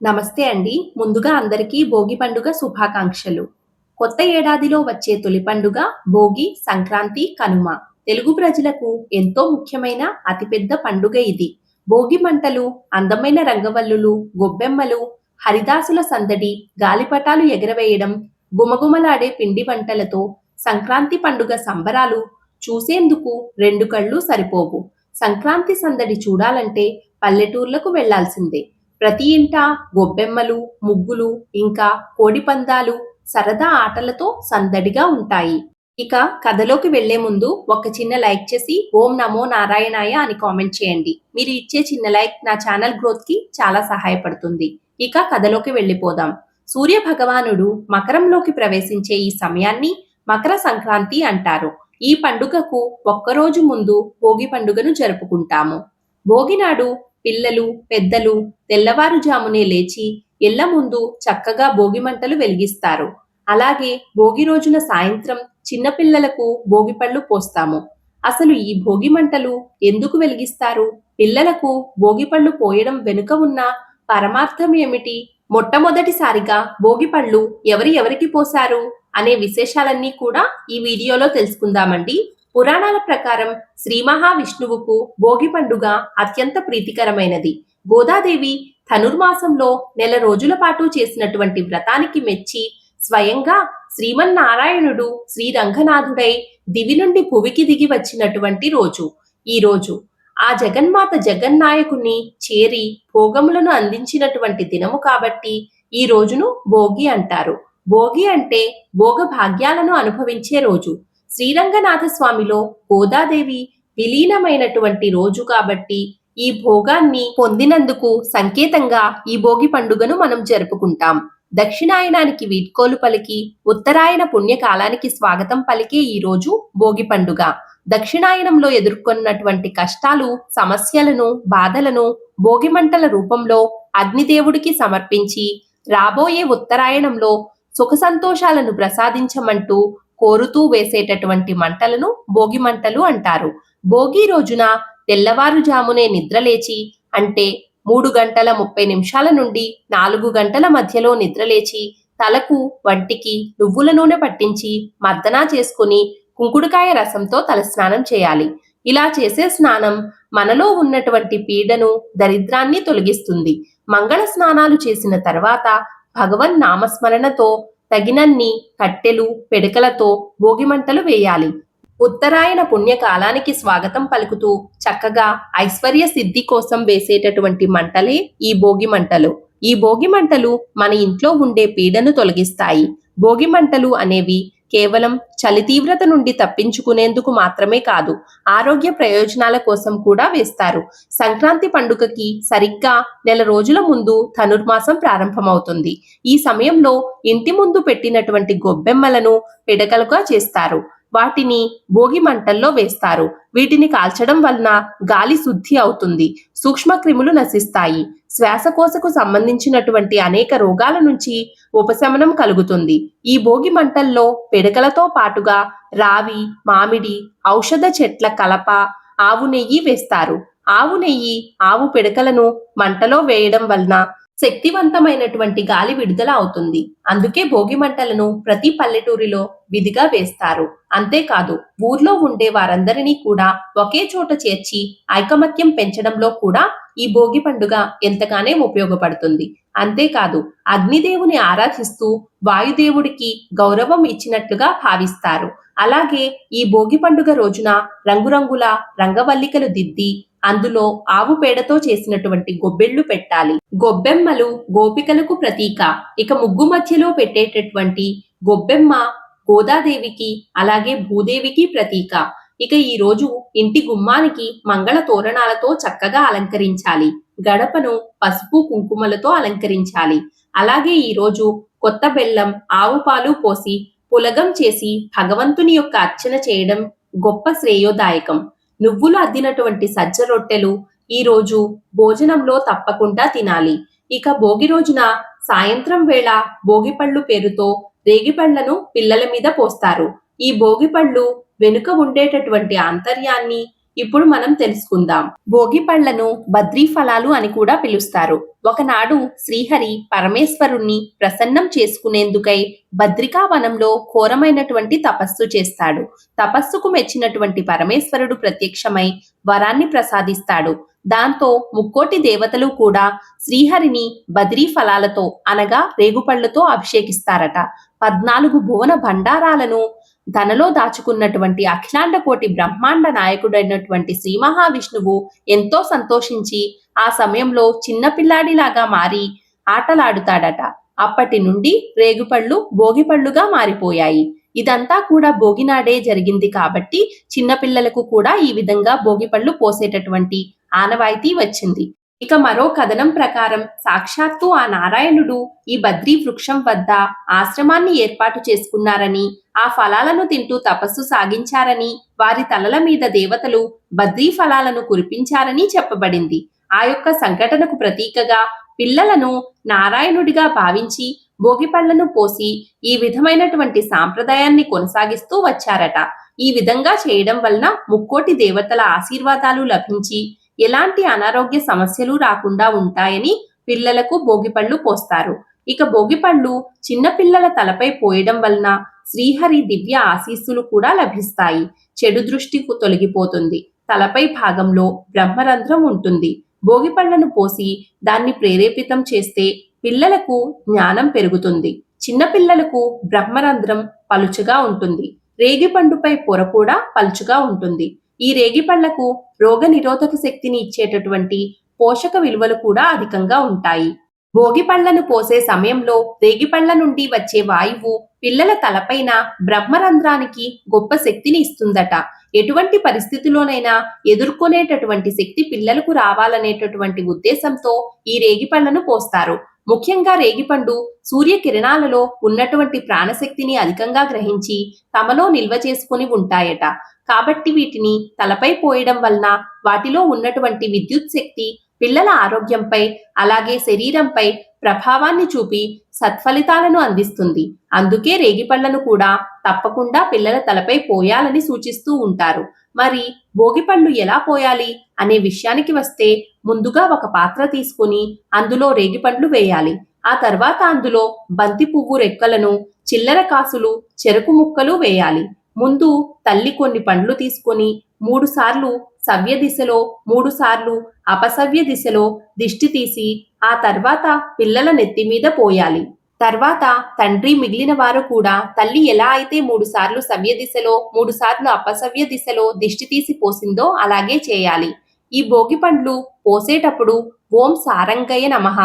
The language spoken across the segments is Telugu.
నమస్తే అండి. ముందుగా అందరికీ భోగి పండుగ శుభాకాంక్షలు. కొత్త ఏడాదిలో వచ్చే తొలి పండుగ భోగి సంక్రాంతి కనుమ. తెలుగు ప్రజలకు ఎంతో ముఖ్యమైన అతిపెద్ద పండుగ ఇది. భోగి మంటలు అందమైన రంగవల్లులు గొబ్బెమ్మలు హరిదాసుల సందడి గాలిపటాలు ఎగరవేయడం గుమగుమలాడే పిండి వంటలతో సంక్రాంతి పండుగ సంబరాలు చూసేందుకు రెండు కళ్ళు సరిపోవు. సంక్రాంతి సందడి చూడాలంటే పల్లెటూర్లకు వెళ్ళాల్సిందే. ప్రతి ఇంట గొబ్బెమ్మలు ముగ్గులు ఇంకా కోడిపందాలు సరదా ఆటలతో సందడిగా ఉంటాయి. ఇక కథలోకి వెళ్ళే ముందు ఒక చిన్న లైక్ చేసి ఓం నమో నారాయణాయ అని కామెంట్ చేయండి. మీరు ఇచ్చే చిన్న లైక్ నా ఛానల్ గ్రోత్కి చాలా సహాయపడుతుంది. ఇక కథలోకి వెళ్ళిపోదాం. సూర్య భగవానుడు మకరంలోకి ప్రవేశించే ఈ సమయాన్ని మకర సంక్రాంతి అంటారు. ఈ పండుగకు ఒక్కరోజు ముందు భోగి పండుగను జరుపుకుంటాము. భోగి నాడు పిల్లలు పెద్దలు తెల్లవారుజామునే లేచి ఇళ్ళ ముందు చక్కగా భోగి మంటలు వెలిగిస్తారు. అలాగే భోగి రోజున సాయంత్రం చిన్నపిల్లలకు భోగి పళ్ళు పోస్తాము. అసలు ఈ భోగి మంటలు ఎందుకు వెలిగిస్తారు? పిల్లలకు భోగిపళ్ళు పోయడం వెనుక ఉన్న పరమార్థం ఏమిటి? మొట్టమొదటిసారిగా భోగిపళ్ళు ఎవరి ఎవరికి పోశారు? అనే విశేషాలన్నీ కూడా ఈ వీడియోలో తెలుసుకుందామండి. పురాణాల ప్రకారం శ్రీ మహావిష్ణువుకు భోగి పండుగ అత్యంత ప్రీతికరమైనది. గోదాదేవి ధనుర్మాసంలో నెల రోజుల పాటు చేసినటువంటి వ్రతానికి మెచ్చి స్వయంగా శ్రీమన్నారాయణుడు శ్రీరంగనాథుడై దివి నుండి భువికి దిగి వచ్చినటువంటి రోజు. ఈ రోజు ఆ జగన్మాత జగన్నాయకుని చేరి భోగములను అందించినటువంటి దినము కాబట్టి ఈ రోజును భోగి అంటారు. భోగి అంటే భోగ భాగ్యాలను అనుభవించే రోజు. శ్రీరంగనాథస్వామిలో గోదాదేవి విలీనమైనటువంటి రోజు కాబట్టి ఈ భోగాన్ని పొందినందుకు సంకేతంగా ఈ భోగి పండుగను మనం జరుపుకుంటాం. దక్షిణాయనానికి వీడ్కోలు పలికి ఉత్తరాయణ పుణ్యకాలానికి స్వాగతం పలికే ఈ రోజు భోగి పండుగ. దక్షిణాయనంలో ఎదుర్కొన్నటువంటి కష్టాలు సమస్యలను బాధలను భోగిమంటల రూపంలో అగ్నిదేవుడికి సమర్పించి రాబోయే ఉత్తరాయణంలో సుఖ సంతోషాలను ప్రసాదించమంటూ కోరుతూ వేసేటటువంటి మంటలను భోగి మంటలు అంటారు. భోగి రోజున తెల్లవారుజామునే నిద్రలేచి అంటే మూడు గంటల ముప్పై నిమిషాల నుండి నాలుగు గంటల మధ్యలో నిద్రలేచి తలకు వంటికి నువ్వుల నూనె పట్టించి మర్దనా చేసుకుని కుంకుడుకాయ రసంతో తలస్నానం చేయాలి. ఇలా చేసే స్నానం మనలో ఉన్నటువంటి పీడను దరిద్రాన్ని తొలగిస్తుంది. మంగళ స్నానాలు చేసిన తర్వాత భగవన్ నామస్మరణతో తగినన్ని కట్టెలు పెడకలతో భోగిమంటలు వేయాలి. ఉత్తరాయణ పుణ్యకాలానికి స్వాగతం పలుకుతూ చక్కగా ఐశ్వర్య సిద్ధి కోసం వేసేటటువంటి మంటలే ఈ భోగి మంటలు ఈ భోగి మంటలు మన ఇంట్లో ఉండే పీడను తొలగిస్తాయి. భోగి మంటలు అనేవి కేవలం చలి తీవ్రత నుండి తప్పించుకునేందుకు మాత్రమే కాదు ఆరోగ్య ప్రయోజనాల కోసం కూడా వేస్తారు. సంక్రాంతి పండుగకి సరిగ్గా నెల రోజుల ముందు ధనుర్మాసం ప్రారంభమవుతుంది. ఈ సమయంలో ఇంటి ముందు పెట్టినటువంటి గొబ్బెమ్మలను పిడకలుగా చేస్తారు. వాటిని భోగి మంటల్లో వేస్తారు. వీటిని కాల్చడం వలన గాలి శుద్ధి అవుతుంది. సూక్ష్మ క్రిములు నశిస్తాయి. శ్వాసకోశకు సంబంధించినటువంటి అనేక రోగాల నుంచి ఉపశమనం కలుగుతుంది. ఈ భోగి మంటల్లో పిడకలతో పాటుగా రావి మామిడి ఔషధ చెట్ల కలప ఆవు నెయ్యి వేస్తారు. ఆవు నెయ్యి ఆవు పిడకలను మంటలో వేయడం వలన శక్తివంతమైనటువంటి గాలి విడుదల అవుతుంది. అందుకే భోగి మంటలను ప్రతి పల్లెటూరిలో విధిగా వేస్తారు. అంతేకాదు ఊర్లో ఉండే వారందరినీ కూడా ఒకే చోట చేర్చి ఐకమత్యం పెంచడంలో కూడా ఈ భోగి పండుగ ఎంతగానే ఉపయోగపడుతుంది. అంతేకాదు అగ్నిదేవుని ఆరాధిస్తూ వాయుదేవుడికి గౌరవం ఇచ్చినట్లుగా భావిస్తారు. అలాగే ఈ భోగి పండుగ రోజున రంగురంగుల రంగవల్లికలు దిద్ది అందులో ఆవు పేడతో చేసినటువంటి గొబ్బెళ్ళు పెట్టాలి. గొబ్బెమ్మలు గోపికలకు ప్రతీక. ఇక ముగ్గు మధ్యలో పెట్టేటటువంటి గొబ్బెమ్మ గోదాదేవికి అలాగే భూదేవికి ప్రతీక. ఇక ఈ రోజు ఇంటి గుమ్మానికి మంగళ తోరణాలతో చక్కగా అలంకరించాలి. గడపను పసుపు కుంకుమలతో అలంకరించాలి. అలాగే ఈ రోజు కొత్త బెల్లం ఆవు పాలు పోసి పులగం చేసి భగవంతుని యొక్క అర్చన చేయడం గొప్ప శ్రేయోదాయకం. నువ్వులు అద్దినటువంటి సజ్జ రొట్టెలు ఈ రోజు భోజనంలో తప్పకుండా తినాలి. ఇక భోగి రోజున సాయంత్రం వేళ భోగిపళ్ళు పేరుతో రేగిపళ్ళను పిల్లల మీద పోస్తారు. ఈ భోగిపళ్ళు వెనుక ఉండేటటువంటి ఆంతర్యాన్ని ఇప్పుడు మనం తెలుసుకుందాం. భోగి పళ్ళను బద్రీ ఫలాలు అని కూడా పిలుస్తారు. ఒకనాడు శ్రీహరి పరమేశ్వరుణ్ణి ప్రసన్నం చేసుకునేందుకై బద్రికా వనంలో ఘోరమైనటువంటి తపస్సు చేస్తాడు. తపస్సుకు మెచ్చినటువంటి పరమేశ్వరుడు ప్రత్యక్షమై వరాన్ని ప్రసాదిస్తాడు. దాంతో ముక్కోటి దేవతలు కూడా శ్రీహరిని బద్రీ ఫలాలతో అనగా రేగుపళ్ళతో అభిషేకిస్తారట. పద్నాలుగు భువన భండారాలను తనలో దాచుకున్నటువంటి అఖిలాండ కోటి బ్రహ్మాండ నాయకుడైనటువంటి శ్రీ మహావిష్ణువు ఎంతో సంతోషించి ఆ సమయంలో చిన్నపిల్లాడిలాగా మారి ఆటలాడుతాడట. అప్పటి నుండి రేగుపళ్ళు భోగిపళ్ళుగా మారిపోయాయి. ఇదంతా కూడా భోగినాడే జరిగింది కాబట్టి చిన్నపిల్లలకు కూడా ఈ విధంగా భోగిపళ్ళు పోసేటటువంటి ఆనవాయితీ వచ్చింది. ఇక మరో కథనం ప్రకారం సాక్షాత్తు ఆ నారాయణుడు ఈ బద్రీ వృక్షం వద్ద ఆశ్రమాన్ని ఏర్పాటు చేసుకున్నారని ఆ ఫలాలను తింటూ తపస్సు సాగించారని వారి తలల మీద దేవతలు బద్రీ ఫలాలను కురిపించారని చెప్పబడింది. ఆ యొక్క సంఘటనకు ప్రతీకగా పిల్లలను నారాయణుడిగా భావించి భోగిపళ్ళను పోసి ఈ విధమైనటువంటి సాంప్రదాయాన్ని కొనసాగిస్తూ వచ్చారట. ఈ విధంగా చేయడం వలన ముక్కోటి దేవతల ఆశీర్వాదాలు లభించి ఎలాంటి అనారోగ్య సమస్యలు రాకుండా ఉంటాయని పిల్లలకు భోగిపళ్ళు పోస్తారు. ఇక భోగిపళ్ళు చిన్నపిల్లల తలపై పోయడం వలన శ్రీహరి దివ్య ఆశీస్సులు కూడా లభిస్తాయి. చెడు దృష్టి తొలగిపోతుంది. తలపై భాగంలో బ్రహ్మరంధ్రం ఉంటుంది. భోగిపళ్ళను పోసి దాన్ని ప్రేరేపితం చేస్తే పిల్లలకు జ్ఞానం పెరుగుతుంది. చిన్నపిల్లలకు బ్రహ్మరంధ్రం పలుచగా ఉంటుంది. రేగిపండుపై పొర కూడా పలుచగా ఉంటుంది. ఈ రేగిపళ్ళకు రోగ నిరోధక శక్తిని ఇచ్చేటటువంటి పోషక విలువలు కూడా అధికంగా ఉంటాయి. భోగి పళ్ళను పోసే సమయంలో రేగిపళ్ళ నుండి వచ్చే వాయువు పిల్లల తలపైన బ్రహ్మరంధ్రానికి గొప్ప శక్తిని ఇస్తుందట. ఎటువంటి పరిస్థితిలోనైనా ఎదుర్కొనేటటువంటి శక్తి పిల్లలకు రావాలనేటటువంటి ఉద్దేశంతో ఈ రేగిపళ్ళను పోస్తారు. ముఖ్యంగా రేగిపండు సూర్యకిరణాలలో ఉన్నటువంటి ప్రాణశక్తిని అధికంగా గ్రహించి తమలో నిల్వ చేసుకుని ఉంటాయట. కాబట్టి వీటిని తలపై పోయడం వలన వాటిలో ఉన్నటువంటి విద్యుత్ శక్తి పిల్లల ఆరోగ్యంపై అలాగే శరీరంపై ప్రభావాన్ని చూపి సత్ఫలితాలను అందిస్తుంది. అందుకే రేగిపళ్ళను కూడా తప్పకుండా పిల్లల తలపై పోయాలని సూచిస్తూ ఉంటారు. మరి భోగిపళ్ళు ఎలా పోయాలి అనే విషయానికి వస్తే ముందుగా ఒక పాత్ర తీసుకుని అందులో రేగిపండ్లు వేయాలి. ఆ తర్వాత అందులో బంతి పువ్వు రెక్కలను చిల్లర కాసులు చెరుకు ముక్కలు వేయాలి. ముందు తల్లి కొన్ని పండ్లు తీసుకొని మూడు సార్లు సవ్య దిశలో మూడు సార్లు అపసవ్య దిశలో దిష్టి తీసి ఆ తర్వాత పిల్లల నెత్తి మీద పోయాలి. తర్వాత తండ్రి మిగిలిన వారు కూడా తల్లి ఎలా అయితే మూడు సార్లు సవ్య దిశలో మూడు సార్లు అపసవ్య దిశలో దిష్టి తీసి పోసిందో అలాగే చేయాలి. ఈ భోగి పండ్లు పోసేటప్పుడు ఓం సారంగయ్య నమః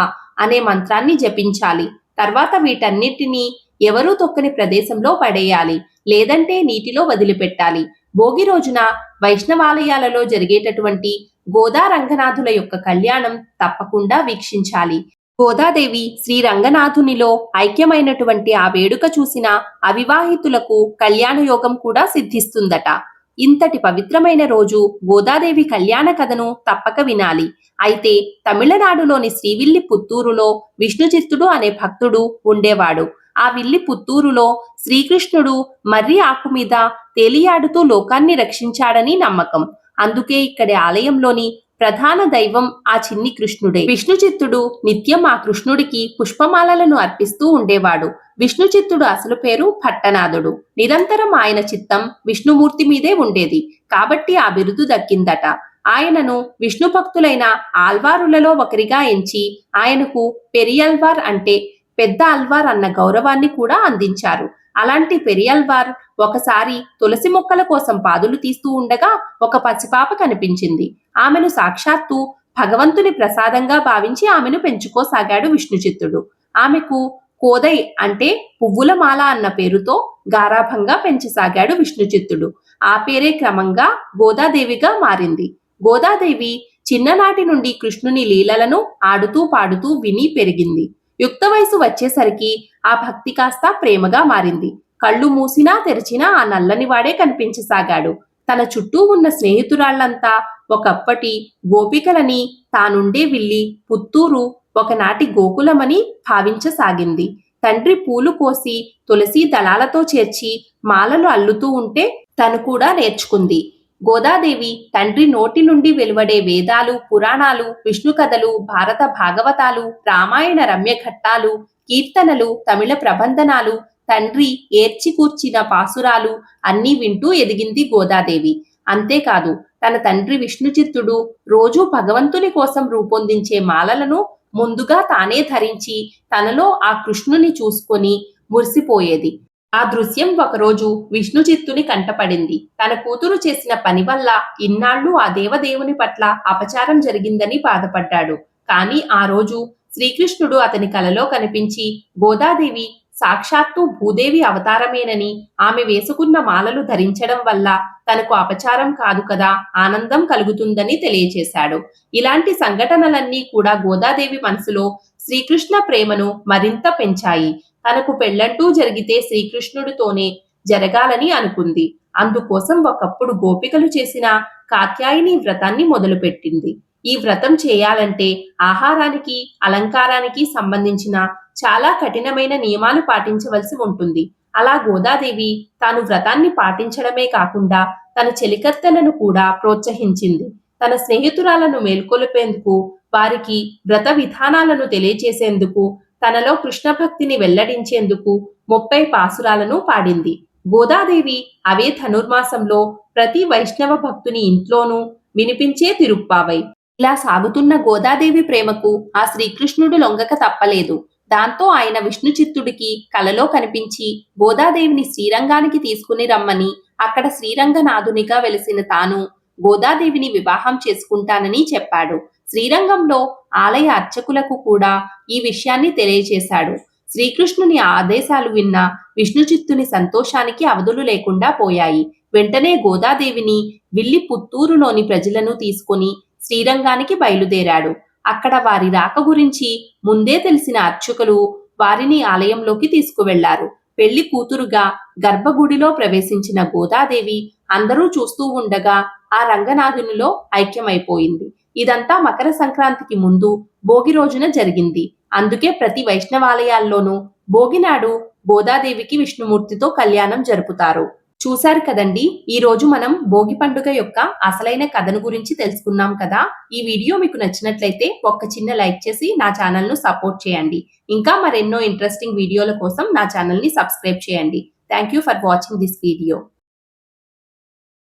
అనే మంత్రాన్ని జపించాలి. తర్వాత వీటన్నిటినీ ఎవరూ తొక్కని ప్రదేశంలో పడేయాలి. లేదంటే నీటిలో వదిలిపెట్టాలి. భోగి రోజున వైష్ణవాలయాలలో జరిగేటటువంటి గోదా రంగనాథుల యొక్క కళ్యాణం తప్పకుండా వీక్షించాలి. గోదాదేవి శ్రీ రంగనాథునిలో ఐక్యమైనటువంటి ఆ వేడుక చూసిన అవివాహితులకు కళ్యాణ యోగం కూడా సిద్ధిస్తుందట. ఇంతటి పవిత్రమైన రోజు గోదాదేవి కళ్యాణ కథను తప్పక వినాలి. అయితే తమిళనాడులోని శ్రీవిల్లి పుత్తూరులో విష్ణుచిత్తుడు అనే భక్తుడు ఉండేవాడు. ఆ విల్లి పుత్తూరులో శ్రీకృష్ణుడు మర్రి ఆకు మీద తేలియాడుతూ లోకాన్ని రక్షించాడని నమ్మకం. అందుకే ఇక్కడి ఆలయంలోని ప్రధాన దైవం ఆ చిన్ని కృష్ణుడే. విష్ణుచిత్తుడు నిత్యం ఆ కృష్ణుడికి పుష్పమాలలను అర్పిస్తూ ఉండేవాడు. విష్ణుచిత్తుడు అసలు పేరు భట్టనాథుడు నిరంతరం ఆయన చిత్తం విష్ణుమూర్తి మీదే ఉండేది. కాబట్టి ఆ బిరుదు దక్కిందట. ఆయనను విష్ణు భక్తులైన ఆల్వారులలో ఒకరిగా ఎంచి ఆయనకు పెరియల్వార్ అంటే పెద్ద అల్వార్ అన్న గౌరవాన్ని కూడా అందించారు. అలాంటి పెరియల్వార్ ఒకసారి తులసి మొక్కల కోసం పాదులు తీస్తూ ఉండగా ఒక పసిపాప కనిపించింది. ఆమెను సాక్షాత్తు భగవంతుని ప్రసాదంగా భావించి ఆమెను పెంచుకోసాగాడు విష్ణుచిత్తుడు. ఆమెకు కోదై అంటే పువ్వుల మాల అన్న పేరుతో గారాభంగా పెంచసాగాడు విష్ణుచిత్తుడు. ఆ పేరే క్రమంగా గోదాదేవిగా మారింది. గోదాదేవి చిన్ననాటి నుండి కృష్ణుని లీలలను ఆడుతూ పాడుతూ విని పెరిగింది. యుక్త వయసు వచ్చేసరికి ఆ భక్తి కాస్త ప్రేమగా మారింది. కళ్ళు మూసినా తెరిచినా ఆ నల్లని వాడే కనిపించసాగాడు. తన చుట్టూ ఉన్న స్నేహితురాళ్ళంతా ఒకప్పటి గోపికలని తానుండే విల్లి పుత్తూరు ఒకనాటి గోకులమని భావించసాగింది. తండ్రి పూలు కోసి తులసి దళాలతో చేర్చి మాలలు అల్లుతూ ఉంటే తను కూడా నేర్చుకుంది. గోదాదేవి తండ్రి నోటి నుండి వెలువడే వేదాలు పురాణాలు విష్ణు కథలు భారత భాగవతాలు రామాయణ రమ్యఘట్టాలు కీర్తనలు తమిళ ప్రబంధనాలు తండ్రి ఏర్చి కూర్చిన పాసురాలు అన్నీ వింటూ ఎదిగింది గోదాదేవి. అంతేకాదు తన తండ్రి విష్ణుచిత్తుడు రోజూ భగవంతుని కోసం రూపొందించే మాలలను ముందుగా తానే ధరించి తనలో ఆ కృష్ణుని చూసుకొని మురిసిపోయేది. ఆ దృశ్యం ఒకరోజు విష్ణుచిత్తుని కంటపడింది. తన కూతురు చేసిన పని వల్ల ఇన్నాళ్ళు ఆ దేవదేవుని పట్ల అపచారం జరిగిందని బాధపడ్డాడు. కానీ ఆ రోజు శ్రీకృష్ణుడు అతని కలలో కనిపించి గోదాదేవి సాక్షాత్తు భూదేవి అవతారమేనని ఆమె వేసుకున్న మాలలు ధరించడం వల్ల తనకు అపచారం కాదు కదా ఆనందం కలుగుతుందని తెలియచేశాడు. ఇలాంటి సంఘటనలన్నీ కూడా గోదాదేవి మనసులో శ్రీకృష్ణ ప్రేమను మరింత పెంచాయి. తనకు పెళ్ళంటూ జరిగితే శ్రీకృష్ణుడితోనే జరగాలని అనుకుంది. అందుకోసం ఒకప్పుడు గోపికలు చేసిన కాత్యాయని వ్రతాన్ని మొదలుపెట్టింది. ఈ వ్రతం చేయాలంటే ఆహారానికి అలంకారానికి సంబంధించిన చాలా కఠినమైన నియమాలు పాటించవలసి ఉంటుంది. అలా గోదాదేవి తాను వ్రతాన్ని పాటించడమే కాకుండా తన చెలికత్తెలను కూడా ప్రోత్సహించింది. తన స్నేహితురాలను మేల్కొల్పేందుకు వారికి వ్రత విధానాలను తెలియచేసేందుకు తనలో కృష్ణ భక్తిని వెల్లడించేందుకు ముప్పై పాసురాలను పాడింది. గోదాదేవి అవే ధనుర్మాసంలో ప్రతి వైష్ణవ భక్తుని ఇంట్లోనూ వినిపించే తిరుప్పావై. ఇలా సాగుతున్న గోదాదేవి ప్రేమకు ఆ శ్రీకృష్ణుడు లొంగక తప్పలేదు. దాంతో ఆయన విష్ణు చిత్తుడికి కలలో కనిపించి గోదాదేవిని శ్రీరంగానికి తీసుకుని రమ్మని అక్కడ శ్రీరంగనాథునిగా వెలిసిన తాను గోదాదేవిని వివాహం చేసుకుంటానని చెప్పాడు. శ్రీరంగంలో ఆలయ అర్చకులకు కూడా ఈ విషయాన్ని తెలియజేశాడు. శ్రీకృష్ణుని ఆదేశాలు విన్న విష్ణుచిత్తుని సంతోషానికి అవధులు లేకుండా పోయాయి. వెంటనే గోదాదేవిని విల్లి పుత్తూరులోని ప్రజలను తీసుకుని శ్రీరంగానికి బయలుదేరాడు. అక్కడ వారి రాక గురించి ముందే తెలిసిన అర్చకులు వారిని ఆలయంలోకి తీసుకువెళ్ళారు. పెళ్ళి కూతురుగా గర్భగుడిలో ప్రవేశించిన గోదాదేవి అందరూ చూస్తూ ఉండగా ఆ రంగనాథునిలో ఐక్యమైపోయింది. ఇదంతా మకర సంక్రాంతికి ముందు భోగి రోజున జరిగింది. అందుకే ప్రతి వైష్ణవాలయాల్లోనూ భోగినాడు గోదాదేవికి విష్ణుమూర్తితో కళ్యాణం జరుపుతారు. చూశారు కదండి? ఈ రోజు మనం భోగి పండుగ యొక్క అసలైన కథను గురించి తెలుసుకున్నాం కదా. ఈ వీడియో మీకు నచ్చినట్లయితే ఒక్క చిన్న లైక్ చేసి నా ఛానల్ను సపోర్ట్ చేయండి. ఇంకా మరెన్నో ఇంట్రెస్టింగ్ వీడియోల కోసం నా ఛానల్ని సబ్స్క్రైబ్ చేయండి. Thank you for watching this video.